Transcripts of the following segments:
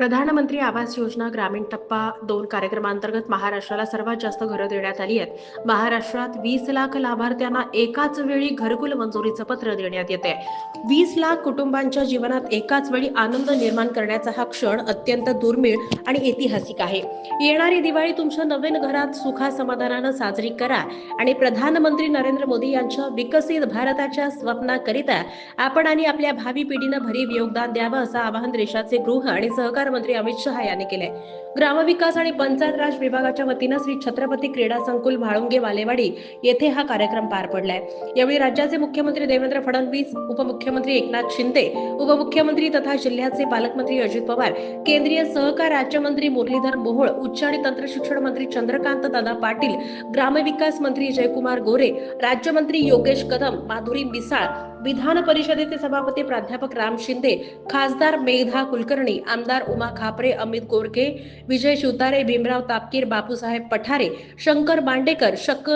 प्रधानमंत्री आवास योजना ग्रामीण टप्पा दोन कार्यक्रमांतर्गत महाराष्ट्राला सर्वात जास्त घरं देण्यात आली आहेत. महाराष्ट्रात वीस लाख लाभार्थ्यांना एकाच वेळी घरकुल मंजुरीचं पत्र देण्यात येते वीस लाख कुटुंबांच्या जीवनात एकाच वेळी आनंद निर्माण करण्याचा हा क्षण अत्यंत दुर्मिळ आणि ऐतिहासिक आहे. येणारी दिवाळी तुमच्या नवीन घरात सुखा समाधानानं साजरी करा आणि प्रधानमंत्री नरेंद्र मोदी यांच्या विकसित भारताच्या स्वप्नाकरिता आपण आणि आपल्या भावी पिढीनं भरीव योगदान द्यावं असं आवाहन देशाचे गृह आणि सहकार मंत्री अमित शहा यांनी केलंय. ग्रामविकास आणि पंचायत राज विभागाच्या वतीनं श्री छत्रपती क्रीडा संकुल म्हाळुंगे वालेवाडी येथे हा कार्यक्रम पार पडलाय. यावेळी राज्याचे मुख्यमंत्री देवेंद्र फडणवीस उपमुख्यमंत्री एकनाथ शिंदे उपमुख्यमंत्री तथा जिल्ह्याचे पालकमंत्री अजित पवार केंद्रीय सहकार राज्यमंत्री मुरलीधर मोहोळ उच्च आणि तंत्रशिक्षण मंत्री चंद्रकांत दादा पाटील ग्रामविकास मंत्री जयकुमार गोरे राज्यमंत्री योगेश कदम माधुरी मिसाळ विधान परिषदेचे सभापती प्राध्यापक राम शिंदे खासदार मेघा कुलकर्णी आमदार उमा खापरे अमित गोरके विजय शिवतारे भीमराव तापकीर बापूसाहेब पठारे शंकर बांडेकर शक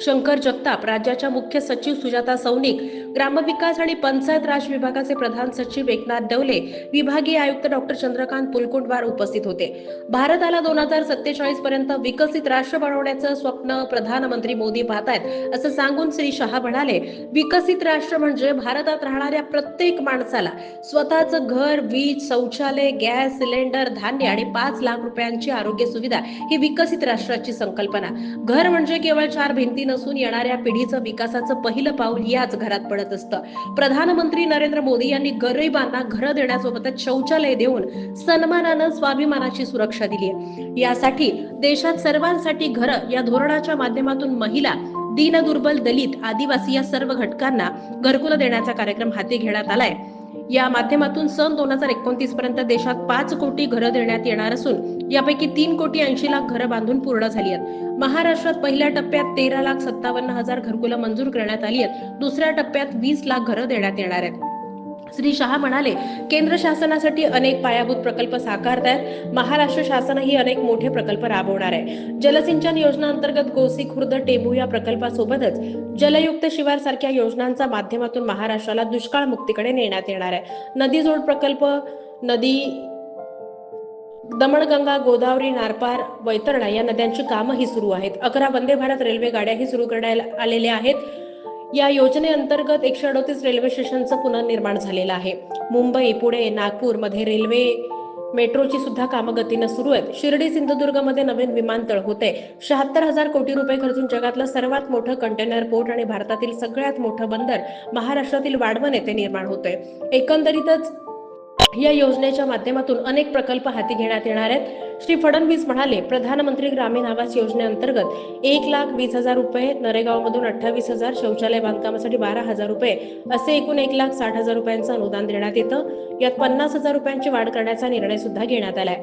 शंकर जगताप राज्याच्या मुख्य सचिव सुजाता सौनिक ग्रामविकास आणि पंचायत राज विभागाचे प्रधान सचिव एकनाथ डवले विभागीय आयुक्त डॉक्टर चंद्रकांत पुलकुंडवार उपस्थित होते. भारताला दोन हजार सत्तेचाळीस पर्यंत विकसित राष्ट्र बनवण्याचं स्वप्न प्रधानमंत्री मोदी पाहतायत असं सांगून श्री शहा म्हणाले विकसित राष्ट्र म्हणजे भारतात राहणाऱ्या प्रत्येक माणसाला स्वतःचं घर वीज शौचालय गॅस सिलेंडर धान्य आणि पाच लाख रुपयांची आरोग्य सुविधा ही विकसित राष्ट्राची संकल्पना. घर म्हणजे केवळ चार भिंती नसून येणाऱ्या पिढीचं विकासाचं पहिलं पाऊल याच घरात पडत. असतं. प्रधानमंत्री नरेंद्र मोदी यांनी गरिबांना घरं देण्यासोबतच शौचालय देऊन सन्मानानं स्वाभिमानाची सुरक्षा दिली आहे. यासाठी देशात सर्वांसाठी घरं या धोरणाच्या माध्यमातून महिला दीनदुर्बल दलित आदिवासी या सर्व घटकांना घरकुल देण्याचा कार्यक्रम हाती घेण्यात आलाय. या माध्यमातून सन दोन हजार एकोणतीस पर्यंत देशात पाच कोटी घरं देण्यात येणार असून यापैकी तीन कोटी ऐंशी लाख घरं बांधून पूर्ण झाली आहेत. महाराष्ट्रात पहिल्या टप्प्यात तेरा लाख सत्तावन्न हजार घरकुलं मंजूर करण्यात आली आहेत. दुसऱ्या टप्प्यात वीस लाख घरं देण्यात येणार आहेत. श्री शहा म्हणाले केंद्र शासनासाठी अनेक पायाभूत प्रकल्प साकारत आहेत महाराष्ट्र शासनही अनेक मोठे प्रकल्प राबवणार आहे. जलसिंचन योजना अंतर्गत गोसी खुर्द टेंभू या प्रकल्पासोबतच जलयुक्त शिवार सारख्या योजनांच्या माध्यमातून महाराष्ट्राला दुष्काळ मुक्तीकडे नेण्यात येणार आहे. नदी जोड प्रकल्प नदी दमणगंगा गोदावरी नारपार वैतरणा या नद्यांची कामंही सुरू आहेत. अकरा वंदे भारत रेल्वे गाड्याही सुरू करण्यात आलेल्या आहेत. या योजनेअंतर्गत एकशे अडोतीस रेल्वे स्टेशनचं पुनर्निर्माण झालेलं आहे. मुंबई पुणे नागपूरमध्ये रेल्वे मेट्रोची सुद्धा कामं गतीनं सुरू आहेत. शिर्डी सिंधुदुर्गमध्ये नवीन विमानतळ होते शहात्तर हजार कोटी रुपये खर्चून जगातलं सर्वात मोठं कंटेनर पोर्ट आणि भारतातील सगळ्यात मोठं बंदर महाराष्ट्रातील वाढवण येथे निर्माण होतंय. एकंदरीतच या योजनेच्या माध्यमातून अनेक प्रकल्प हाती घेण्यात येणार आहेत. श्री फडणवीस म्हणाले प्रधानमंत्री ग्रामीण आवास योजनेअंतर्गत एक लाख वीस हजार रुपये नरेगावमधून अठ्ठावीस हजार शौचालय बांधकामासाठी बारा हजार रुपये असे एकूण एक लाख साठ हजार रुपयांचं अनुदान देण्यात येतं. यात पन्नास हजार रुपयांची वाढ करण्याचा निर्णय सुद्धा घेण्यात आलाय.